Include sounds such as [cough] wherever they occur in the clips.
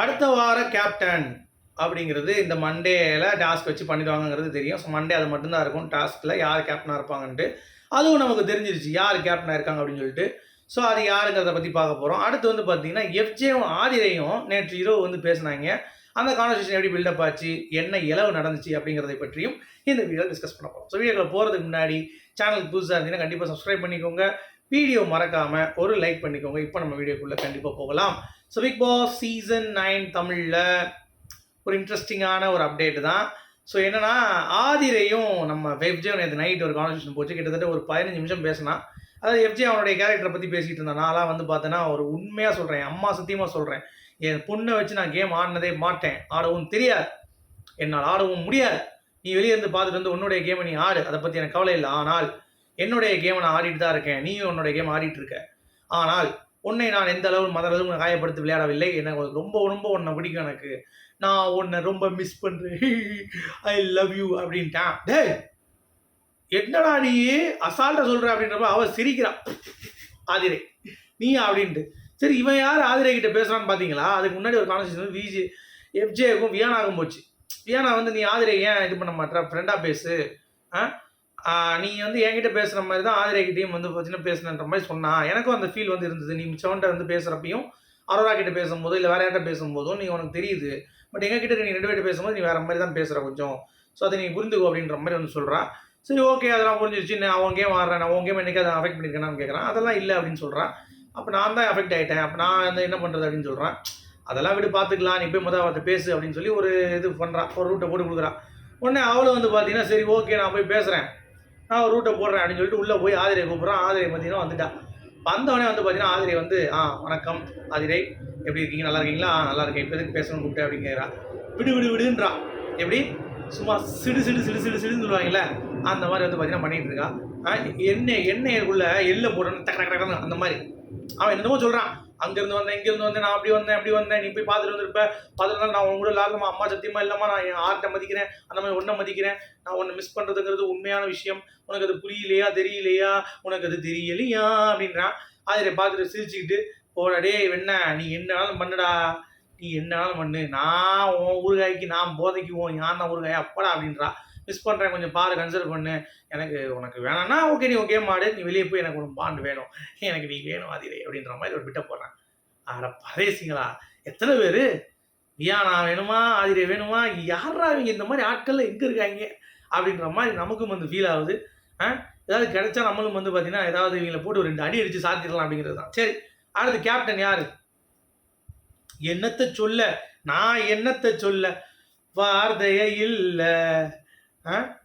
அடுத்த வார கேப்டன் அப்படிங்கிறது இந்த மண்டேல டாஸ்க் வச்சு பண்ணிடுவாங்கங்கிறது தெரியும். ஸோ மண்டே அது மட்டும்தான் இருக்கும். டாஸ்கில் யார் கேப்டனாக இருப்பாங்கன்ட்டு அதுவும் நமக்கு தெரிஞ்சிருச்சு. யார் கேப்டனாக இருக்காங்க அப்படின்னு சொல்லிட்டு. ஸோ அது யாருங்கிறத பற்றி பார்க்க போகிறோம் அடுத்து வந்து பார்த்தீங்கன்னா எஃப்ஜேவும் ஆதிரையும் நேற்று இரவு வந்து பேசினாங்க. அந்த கான்வர்சேஷன் எப்படி பில்டப் ஆச்சு? என்ன இலவு நடந்துச்சு? அப்படிங்கிறதை பற்றியும் இந்த வீடியோ டிஸ்கஸ் பண்ண போகிறோம் ஸோ வீடியோவில் போகிறதுக்கு முன்னாடி சேனலுக்கு புதுசாக இருந்தீங்கன்னா கண்டிப்பாக சப்ஸ்கிரைப் பண்ணிக்கோங்க. வீடியோ மறக்காமல் ஒரு லைக் பண்ணிக்கோங்க. இப்போ நம்ம வீடியோக்குள்ளே கண்டிப்பாக போகலாம். So big boss season nine தமிழில் ஒரு இன்ட்ரெஸ்டிங்கான ஒரு அப்டேட் தான். ஸோ என்னன்னா ஆதிரையும் நம்ம எஃப்ஜே நேற்று நைட் ஒரு கான்வர்சேஷன் போச்சு. கிட்டத்தட்ட ஒரு பதினஞ்சு நிமிஷம் பேசினான். அதாவது எஃப்ஜே அவனுடைய கேரக்டரை பற்றி பேசிகிட்டு இருந்தான். நான்லாம் வந்து பார்த்தேன்னா ஒரு உண்மையாக சொல்கிறேன் அம்மா சத்தியமாக சொல்கிறேன் என் பொண்ணை வச்சு நான் கேம் ஆடினதே மாட்டேன். ஆடவும் தெரியாது. என்னால் ஆடவும் முடியாது. நீ வெளியே இருந்து பார்த்துட்டு வந்து உன்னுடைய கேமை நீ ஆடு. அதை பற்றி எனக்கு கவலை இல்லை. ஆனால் என்னுடைய கேமை நான் ஆடிட்டு தான் இருக்கேன். நீயும் உன்னுடைய கேம் ஆடிட்டு இருக்க. ஆனால் உன்னை நான் எந்த அளவு மத அளவு காயப்படுத்தி விளையாடவில்லை. எனக்கு ரொம்ப ரொம்ப உன்னை பிடிக்கும் எனக்கு. நான் உன்னை ரொம்ப மிஸ் பண்ணுறேன் ஐ லவ் யூ அப்படின்ட்டான். டே என்னடா நீ அசால்ட்டாக சொல்கிற அப்படின்றப்ப அவள் சிரிக்கிறான் ஆதிரை நீ அப்படின்ட்டு. சரி இவன் யார் ஆதிரை கிட்ட பேசுகிறான்னு பார்த்தீங்களா அதுக்கு முன்னாடி ஒரு கான்வர்சேஷன் விஜி எஃப்ஜேக்கும் வியானாகும் போச்சு. வியானா வந்து நீ ஆதிரை ஏன் இது பண்ண மாட்டேற ஃப்ரெண்டாக பேசு. ஆ, நீ வந்து என்கிட்ட பேசுகிற மாதிரி தான் ஆதிரை கிட்டேயும் வந்து பார்த்தீங்கன்னா பேசுனன்ற மாதிரி சொன்னான் எனக்கும் அந்த ஃபீல் வந்து இருந்தது. நீ மிச்சவன்ட்ட வந்து பேசுகிறப்பையும் அரோரா கிட்ட பேசும்போதோ இல்லை வேற யார்கிட்ட பேசும்போதோ நீ உனக்கு தெரியுது. பட் எங்ககிட்ட நீ ரெண்டு பேர்ட்ட பேசும்போது நீ வேற மாதிரி தான் பேசுகிற கொஞ்சம். ஸோ அதை நீ புரிந்துக்கோ அப்படின்ற மாதிரி வந்து சொல்கிறா சரி ஓகே அதெல்லாம் புரிஞ்சிருச்சு. நான் அவன் கேம் ஆடுறேன். நான் உன் கேம் என்றைக்கு அதை அஃபெக்ட் பண்ணியிருக்கேன்னு கேட்குறான் அதெல்லாம் இல்லை அப்படின்னு சொல்கிறான் அப்போ நான் தான் அஃபெக்ட் ஆகிட்டேன் அப்போ நான் வந்து என்ன பண்ணுறது அப்படின்னு சொல்கிறான் அதெல்லாம் விட்டு பார்த்துக்கலாம் நீ போய் முதல் அவர்கிட்ட பேசு அப்படின்னு சொல்லி ஒரு இது பண்ணுறான் ஒரு ரூட்டை போட்டு கொடுக்குறான் உடனே அவளும் வந்து பார்த்தீங்கன்னா சரி ஓகே நான் போய் பேசுகிறேன் நான் ரூட்டை போடுறேன் அப்படின்னு சொல்லிட்டு உள்ளே போய் ஆதிரை கூப்பிட்றான். ஆதிரை பார்த்தீங்கன்னா வந்துட்டா. வந்தவொடனே வந்து பார்த்தீங்கன்னா ஆதிரை வந்து ஆ வணக்கம். ஆதிரை எப்படி இருக்கீங்க? நல்லா இருக்கீங்களா? ஆ நல்லா இருக்கேன். இப்போ எதுக்கு பேசணும் கூப்பிட்டேன் அப்படிங்கிறா. விடு விடு விடுன்றா. எப்படி? சும்மா சிடு சிடு சிடு சிடு சிடுன்னு சொல்லுவாங்கல்ல அந்த மாதிரி வந்து பார்த்தீங்கன்னா பண்ணிகிட்டு இருக்கா. எண்ணெய் எண்ணெய்க்குள்ளே எள்ளை போடணும் டக்கு டக்கு அந்த மாதிரி. அவன் என்னமோ சொல்கிறான் அங்கேருந்து வந்தேன் இங்கேருந்து வந்தேன் நான் அப்படி வந்தேன் அப்படி வந்தேன். நீ போய் பார்த்துட்டு வந்திருப்ப. பார்த்துட்டு நான் உன் கூட இல்லாதம்மா அம்மா சத்தியமா இல்லைம்மா நான் என் ஆர்ட்டை மதிக்கிறேன். அந்த மாதிரி ஒன்றை மதிக்கிறேன். நான் உன்னை மிஸ் பண்ணுறதுங்கிறது உண்மையான விஷயம். உனக்கு அது புரியலையா தெரியலையா? உனக்கு அது தெரியலையா? அப்படின்றான் அதில் பார்த்துட்டு சிரிச்சுக்கிட்டு போடா டேய் வெண்ண நீ என்னாலும் பண்ணுடா. நீ என்னாலும் பண்ணு. நான் உன் ஊறுகாய்க்கு நான் போதைக்கு உன் யான் தான் ஊறுகாய்? அப்படா அப்படின்றா. மிஸ் பண்ணுறேன் கொஞ்சம் பாரு கன்சிடர் பண்ணு. எனக்கு உனக்கு வேணாம்னா ஓகே நீ ஓகே மாடு. நீ வெளியே போய் எனக்கு ஒரு பாண்டு வேணும். [laughs] எனக்கு நீ வேணும் அதிலே அப்படின்ற மாதிரி ஒரு பிட்ட போடுறான். அட பரேசிங்களா எத்தனை பேர்? வியானா வேணுமா? ஆதிரே வேணுமா? யாரா இவங்க? இந்த மாதிரி ஆட்கள்ல எங்கே இருக்காங்க? அப்படின்ற மாதிரி நமக்கும் வந்து ஃபீல் ஆகுது. ஆ? ஏதாவது கிடைச்சா நம்மளும் வந்து பார்த்தீங்கன்னா ஏதாவது இவங்களை போட்டு ஒரு ரெண்டு அடி அடித்து சாத்திடலாம் அப்படிங்கிறது தான். சரி அடுத்து கேப்டன் யார்? என்னத்தை சொல்ல? நான் என்னத்தை சொல்ல? வார்த்தையே இல்லை.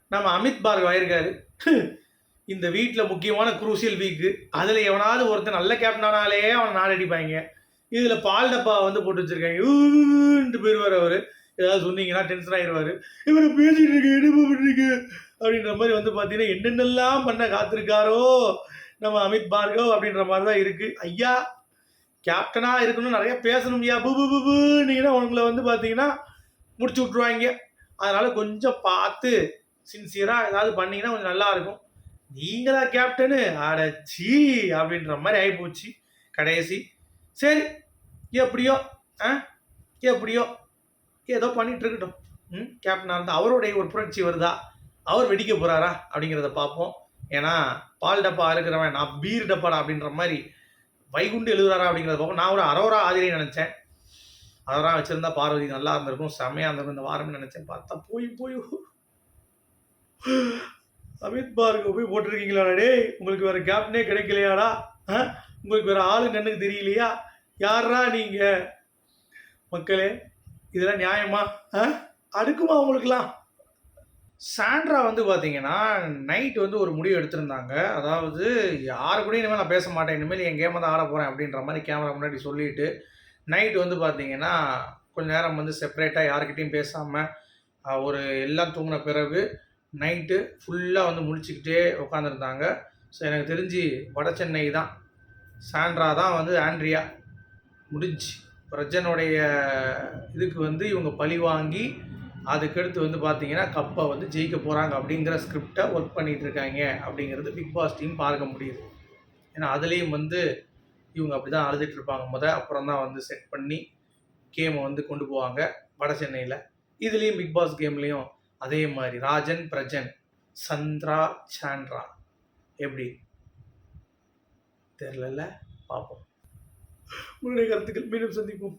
நம்ம அமித் பார்கவ் ஆயிருக்காரு இந்த வீட்டில் முக்கியமான குரூசியல் வீக்கு அதில் எவனாவது ஒருத்தன் நல்ல கேப்டனாலே அவனை நாடடிப்பாங்க இதில் பால் டப்பா வந்து போட்டு வச்சுருக்காங்க. ஊன்ட்டு போயிடுவார் அவர். ஏதாவது சொன்னீங்கன்னா டென்ஷன் ஆயிடுவார் இவர் பேசிகிட்டு இருக்கு என்ன பண்ணுறீங்க அப்படின்ற மாதிரி வந்து பார்த்தீங்கன்னா என்னென்னலாம் பண்ண காத்திருக்காரோ நம்ம அமித் பார்கவ் அப்படின்ற மாதிரி தான் இருக்குது ஐயா கேப்டனாக இருக்கணும் நிறைய பேசணும் ஐயா. பு பு பு புன்னீங்கன்னா உங்களை வந்து பார்த்தீங்கன்னா முடிச்சு விட்ருவாங்க அதனால் கொஞ்சம் பார்த்து சின்சியராக ஏதாவது பண்ணீங்கன்னா கொஞ்சம் நல்லா இருக்கும். நீங்களா கேப்டனு அடச்சி அப்படின்ற மாதிரி ஆகிப்போச்சு கடைசி. சரி எப்படியோ ஆ? எப்படியோ ஏதோ பண்ணிகிட்ருக்கட்டும் ம் கேப்டனாக இருந்தால் அவருடைய ஒரு புரட்சி வருதா? அவர் வெடிக்க போகிறாரா அப்படிங்கிறத பார்ப்போம். ஏன்னா பால் டப்பா இருக்கிறவன் நான் பீர் டப்பாடா அப்படின்ற மாதிரி வைகுண்டு எழுதுறாரா அப்படிங்கிறத பார்ப்போம். நான் ஒரு அரோரா ஆதிரியை நினச்சேன். அதெல்லாம் வச்சுருந்தா பார்வதி நல்லா இருந்திருக்கும். செம்மையாக இருந்திருக்கும். இந்த வாரம்னு நினச்சேன். பார்த்தா போய் போய். அமித் பாருக்கு போய் போட்டிருக்கீங்களா? டே உங்களுக்கு வேற கேப்டனே கிடைக்கலையாடா? உங்களுக்கு வேற ஆளு கண்ணுக்கு தெரியலையா? யாரா நீங்க? மக்களே இதெல்லாம் நியாயமா? அடுக்குமா உங்களுக்குலாம் சாண்ட்ரா வந்து பார்த்தீங்கன்னா நைட் வந்து ஒரு முடிவு எடுத்திருந்தாங்க. அதாவது யாரு கூட இனிமேல் நான் பேச மாட்டேன். இனிமேல் என் கேமை தான் ஆட போகிறேன் அப்படின்ற மாதிரி கேமரா முன்னாடி சொல்லிட்டு நைட் வந்து பார்த்தீங்கன்னா கொஞ்ச நேரம் வந்து செப்பரேட்டாக யாருக்கிட்டையும் பேசாமல் ஒரு எல்லாம் தூங்கின பிறகு நைட்டு ஃபுல்லாக வந்து முடிச்சுக்கிட்டே உட்காந்துருந்தாங்க ஸோ எனக்கு தெரிஞ்சு வட சென்னை தான். சாண்ட்ரா தான் வந்து ஆண்ட்ரியா. முடிஞ்சு. பிரஜனுடைய இதுக்கு வந்து இவங்க பழி வாங்கி அதுக்கடுத்து வந்து பார்த்தீங்கன்னா கப்பை வந்து ஜெயிக்க போகிறாங்க அப்படிங்கிற ஸ்கிரிப்டை ஒர்க் பண்ணிகிட்ருக்காங்க இருக்காங்க அப்படிங்கிறது பிக் பாஸ் டீம் பார்க்க முடியுது. ஏன்னா அதுலேயும் வந்து இவங்க அப்படி தான் அழுதுட்டு இருப்பாங்க முத அப்புறம் தான் வந்து செட் பண்ணி கேமை வந்து கொண்டு போவாங்க வட சென்னையில். இதுலேயும் பிக் பாஸ் கேம்லேயும் அதே மாதிரி. ராஜன் பிரஜன் சந்திரா சாண்ட்ரா. எப்படி? தெரிலல்ல பார்ப்போம். உங்களுடைய கருத்துக்கள் மீண்டும் சந்திப்போம்.